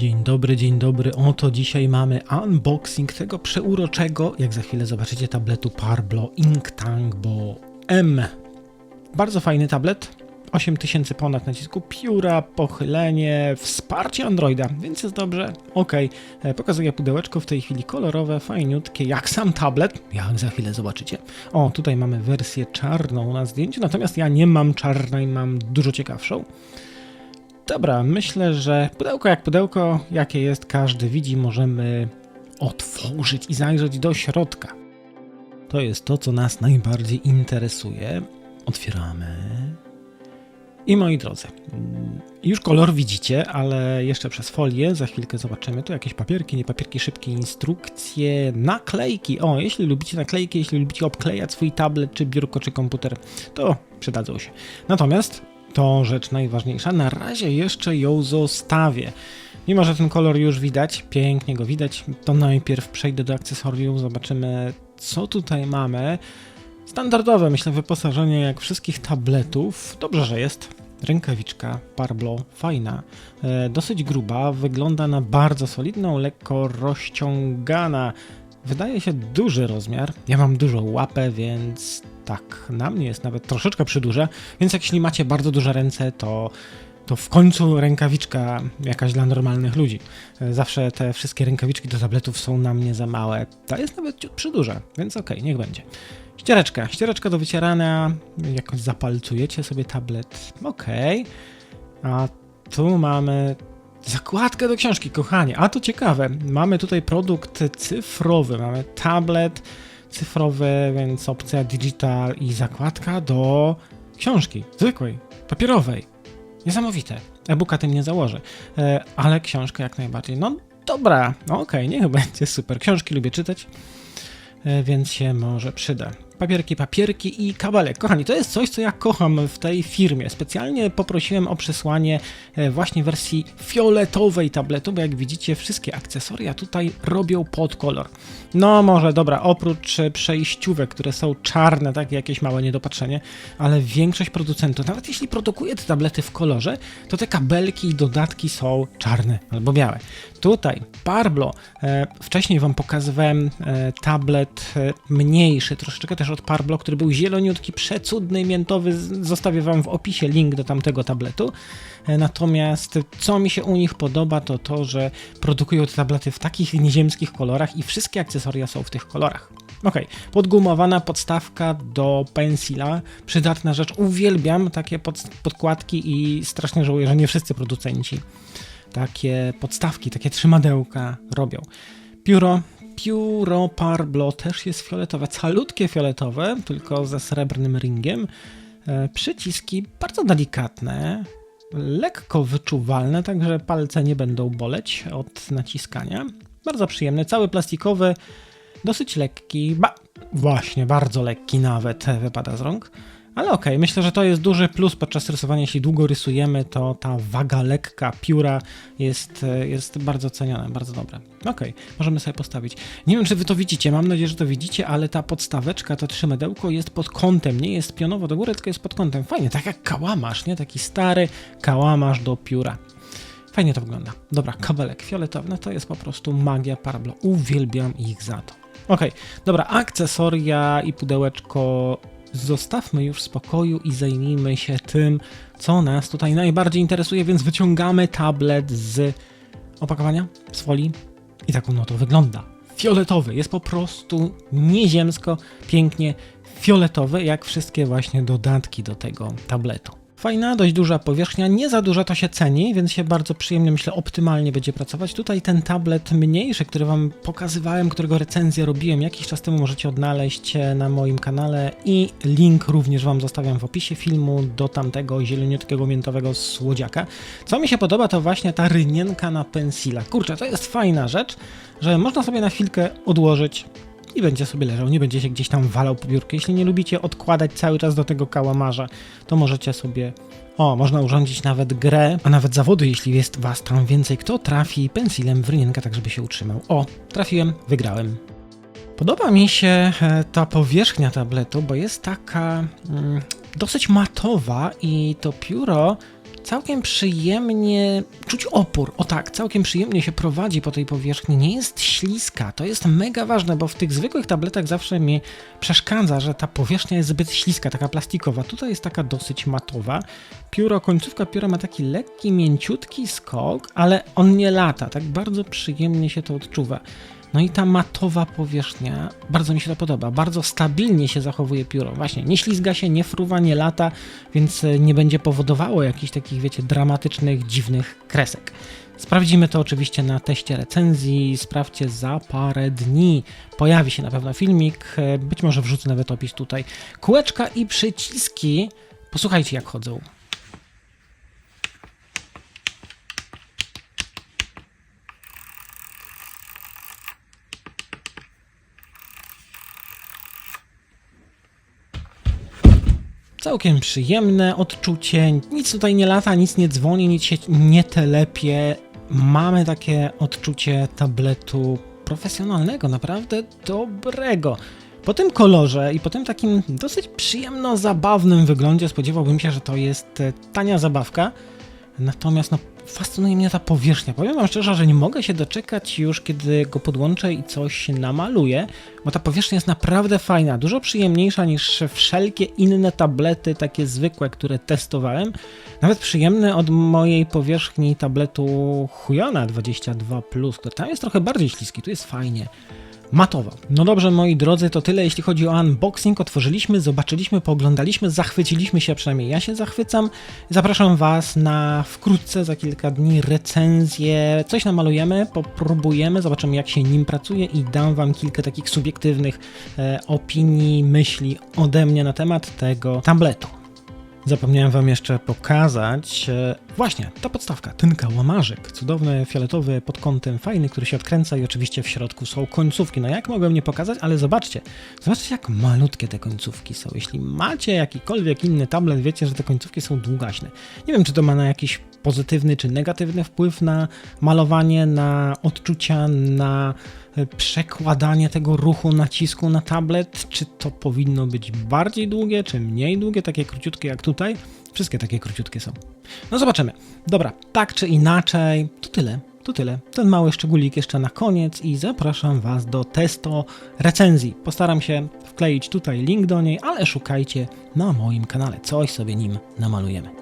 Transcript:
Dzień dobry, dzień dobry. Oto dzisiaj mamy unboxing tego przeuroczego, jak za chwilę zobaczycie, tabletu Parblo Inktango M. Bardzo fajny tablet. 8000 ponad nacisku pióra, pochylenie, wsparcie Androida, więc jest dobrze. Ok, e, pokazuję pudełeczko w tej chwili kolorowe, fajniutkie, jak sam tablet, jak za chwilę zobaczycie. O, tutaj mamy wersję czarną na zdjęciu, natomiast ja nie mam czarnej, mam dużo ciekawszą. Dobra, myślę, że pudełko jak pudełko, jakie jest, każdy widzi, możemy otworzyć i zajrzeć do środka. To jest to, co nas najbardziej interesuje. Otwieramy. I moi drodzy, już kolor widzicie, ale jeszcze przez folię, za chwilkę zobaczymy. Tu jakieś papierki, nie papierki, szybkie instrukcje, naklejki. O, jeśli lubicie naklejki, jeśli lubicie obklejać swój tablet, czy biurko, czy komputer, to przydadzą się. Natomiast to rzecz najważniejsza. Na razie jeszcze ją zostawię. Mimo, że ten kolor już widać, pięknie go widać, to najpierw przejdę do akcesorium, zobaczymy co tutaj mamy. Standardowe, myślę, wyposażenie jak wszystkich tabletów. Dobrze, że jest. Rękawiczka Parblo, fajna, e, dosyć gruba, wygląda na bardzo solidną, lekko rozciągana. Wydaje się duży rozmiar. Ja mam dużą łapę, więc tak, na mnie jest nawet troszeczkę przyduże, więc jeśli macie bardzo duże ręce, to to w końcu rękawiczka jakaś dla normalnych ludzi. Zawsze te wszystkie rękawiczki do tabletów są na mnie za małe. Ta jest nawet ciut przyduża, więc okej, niech będzie. Ściereczka, ściereczka do wycierania, jakoś zapalcujecie sobie tablet, okej. A tu mamy zakładkę do książki, kochanie, a to ciekawe, mamy tutaj produkt cyfrowy, mamy tablet cyfrowy, więc opcja digital i zakładka do książki, zwykłej, papierowej. Niesamowite. E-booka tym nie założę, e, ale książka jak najbardziej. No dobra, okej, niech będzie super. Książki lubię czytać, e, więc się może przyda. Papierki, papierki i kabelek. Kochani, to jest coś, co ja kocham w tej firmie. Specjalnie poprosiłem o przesłanie e, właśnie wersji fioletowej tabletu, bo jak widzicie, wszystkie akcesoria tutaj robią pod kolor. No może, dobra, oprócz e, przejściówek, które są czarne, takie jakieś małe niedopatrzenie, ale większość producentów, nawet jeśli produkuje te tablety w kolorze, to te kabelki i dodatki są czarne albo białe. Tutaj Parblo, e, wcześniej Wam pokazywałem tablet mniejszy, troszeczkę też od Parblo, który był zieloniutki, przecudny, miętowy. Zostawię Wam w opisie link do tamtego tabletu. E, Natomiast co mi się u nich podoba, to to, że produkują te tablety w takich nieziemskich kolorach i wszystkie akcesoria są w tych kolorach. Ok, podgumowana podstawka do pensila, przydatna rzecz. Uwielbiam takie pod, podkładki i strasznie żałuję, że nie wszyscy producenci takie podstawki, takie trzymadełka robią. Pióro, pióro Parblo też jest fioletowe, calutkie fioletowe, tylko ze srebrnym ringiem. E, Przyciski bardzo delikatne, lekko wyczuwalne, także palce nie będą boleć od naciskania. Bardzo przyjemny, cały plastikowy, dosyć lekki, ba właśnie, bardzo lekki nawet wypada z rąk. Ale okej, myślę, że to jest duży plus podczas rysowania. Jeśli długo rysujemy, to ta waga lekka pióra jest, e, jest bardzo ceniona, bardzo dobra. Okej, możemy sobie postawić. Nie wiem, czy wy to widzicie, mam nadzieję, że to widzicie, ale ta podstaweczka, to trzymadełko jest pod kątem, nie jest pionowo do góry, tylko jest pod kątem. Fajnie, tak jak kałamarz, nie? Taki stary kałamarz do pióra. Fajnie to wygląda. Dobra, kabelek fioletowy, no to jest po prostu magia Parblo. Uwielbiam ich za to. Okej, dobra, akcesoria i pudełeczko zostawmy już spokoju i zajmijmy się tym, co nas tutaj najbardziej interesuje, więc wyciągamy tablet z opakowania, z folii i tak no to wygląda. Fioletowy, jest po prostu nieziemsko, pięknie fioletowy, jak wszystkie właśnie dodatki do tego tabletu. Fajna, dość duża powierzchnia, nie za duża to się ceni, więc się bardzo przyjemnie, myślę, optymalnie będzie pracować. Tutaj ten tablet mniejszy, który Wam pokazywałem, którego recenzję robiłem jakiś czas temu, możecie odnaleźć e, na moim kanale i link również Wam zostawiam w opisie filmu do tamtego zieloniutkiego miętowego słodziaka. Co mi się podoba, to właśnie ta rynienka na pensila. Kurczę, to jest fajna rzecz, że można sobie na chwilkę odłożyć i będzie sobie leżał, nie będzie się gdzieś tam walał po biurku. Jeśli nie lubicie odkładać cały czas do tego kałamarza, to możecie sobie. O, można urządzić nawet grę, a nawet zawody, jeśli jest was tam więcej. Kto trafi pensilem w rynienkę, tak żeby się utrzymał? O, trafiłem, wygrałem. Podoba mi się e, ta powierzchnia tabletu, bo jest taka mm, dosyć matowa i to pióro całkiem przyjemnie czuć opór. O tak, całkiem przyjemnie się prowadzi po tej powierzchni. Nie jest śliska. To jest mega ważne, bo w tych zwykłych tabletach zawsze mi przeszkadza, że ta powierzchnia jest zbyt śliska, taka plastikowa. Tutaj jest taka dosyć matowa. Pióro, końcówka pióra ma taki lekki, mięciutki skok, ale on nie lata. Tak bardzo przyjemnie się to odczuwa. No i ta matowa powierzchnia, bardzo mi się to podoba. Bardzo stabilnie się zachowuje pióro. Właśnie, nie ślizga się, nie fruwa, nie lata, więc e, nie będzie powodowało jakichś takich, wiecie, dramatycznych, dziwnych kresek. Sprawdzimy to oczywiście na teście recenzji. Sprawdźcie za parę dni. Pojawi się na pewno filmik, e, być może wrzucę nawet opis tutaj. Kółeczka i przyciski. Posłuchajcie, jak chodzą. Całkiem przyjemne odczucie, nic tutaj nie lata, nic nie dzwoni, nic się nie telepie. Mamy takie odczucie tabletu profesjonalnego, naprawdę dobrego. Po tym kolorze i po tym takim dosyć przyjemno zabawnym wyglądzie spodziewałbym się, że to jest e, tania zabawka. Natomiast no, fascynuje mnie ta powierzchnia. Powiem wam szczerze, że nie mogę się doczekać już, kiedy go podłączę i coś namaluję, bo ta powierzchnia jest naprawdę fajna, dużo przyjemniejsza niż wszelkie inne tablety, takie zwykłe, które testowałem. Nawet przyjemne od mojej powierzchni tabletu Huyona 22, który tam jest trochę bardziej śliski, tu jest fajnie matowo. No dobrze, moi drodzy, to tyle jeśli chodzi o unboxing. Otworzyliśmy, zobaczyliśmy, pooglądaliśmy, zachwyciliśmy się, przynajmniej ja się zachwycam. Zapraszam Was na wkrótce, za kilka dni, recenzję. Coś namalujemy, popróbujemy, zobaczymy jak się nim pracuje i dam Wam kilka takich subiektywnych e, opinii, myśli ode mnie na temat tego tabletu. Zapomniałem Wam jeszcze pokazać, e, właśnie, ta podstawka, tynka, łamarzyk, cudowny, fioletowy pod kątem, fajny, który się odkręca i oczywiście w środku są końcówki. No jak mogłem nie pokazać, ale zobaczcie, zobaczcie jak malutkie te końcówki są. Jeśli macie jakikolwiek inny tablet, wiecie, że te końcówki są długaśne. Nie wiem, czy to ma na jakiś pozytywny czy negatywny wpływ na malowanie, na odczucia, na e, przekładanie tego ruchu nacisku na tablet, czy to powinno być bardziej długie, czy mniej długie, takie króciutkie jak tutaj. Wszystkie takie króciutkie są. No zobaczymy. Dobra, tak czy inaczej, to tyle. To tyle. Ten mały szczególik jeszcze na koniec i zapraszam Was do testo recenzji. Postaram się wkleić tutaj link do niej, ale szukajcie na moim kanale. Coś sobie nim namalujemy.